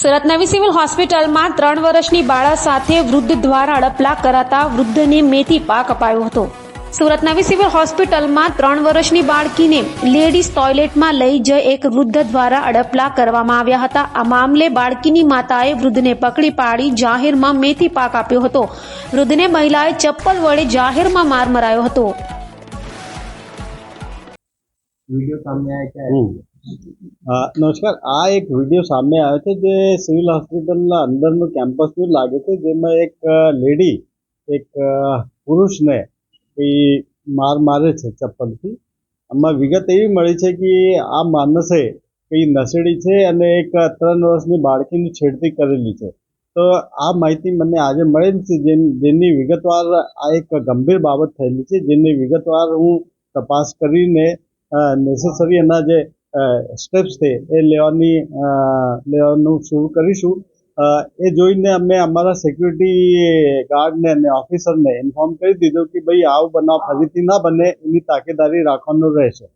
Surat civil હોસ્પિટલમાં ત્રણ વર્ષની બાળા સાથે વૃદ્ધ દ્વારા અડપલા કરાતા વૃદ્ધને મેથી પાક અપાયો હતો. સુરત નવી સિવિલ હોસ્પિટલમાં ત્રણ વર્ષની બાળકીને લેડીઝ ટોયલેટમાં લઈ જઈ એક વૃદ્ધ દ્વારા અડપલા કરવામાં આવ્યા હતા. આ મામલે બાળકીની માતાએ વૃદ્ધને પકડી પાડી જાહેરમાં મેથી પાક આપ્યો હતો. વૃદ્ધને મહિલાએ ચપ્પલ વડે જાહેરમાં માર મરાયો હતો. વીડિયો સામે આવ્યા છે નમસ્કાર. આ એક વીડિયો સામે આવ્યો છે જે સિવિલ હોસ્પિટલના અંદરનું કેમ્પસનું લાગે છે, જેમાં એક લેડી એક પુરુષને કોઈ માર મારે છે ચપ્પલથી. આમાં વિગત એવી મળી છે કે આ માનસે કંઈ નસેડી છે અને એક ત્રણ વર્ષની બાળકીની છેડતી કરેલી છે. તો આ માહિતી મને આજે મળેલી છે જેની વિગતવાર આ એક ગંભીર બાબત થયેલી છે, જેની વિગતવાર હું તપાસ કરીને નેસેસરી એના જે સ્ટેપ્સ છે, એ લેવાની લેવાનું શરૂ કરીશું. એ જોઈને અમે અમારા સિક્યુરિટી ગાર્ડને અને ઓફિસરને ઇન્ફોર્મ કરી દીધું કે ભાઈ આવું બનાવ ફરીથી ના બને, એની તાકેદારી રાખવાનું રહેશે.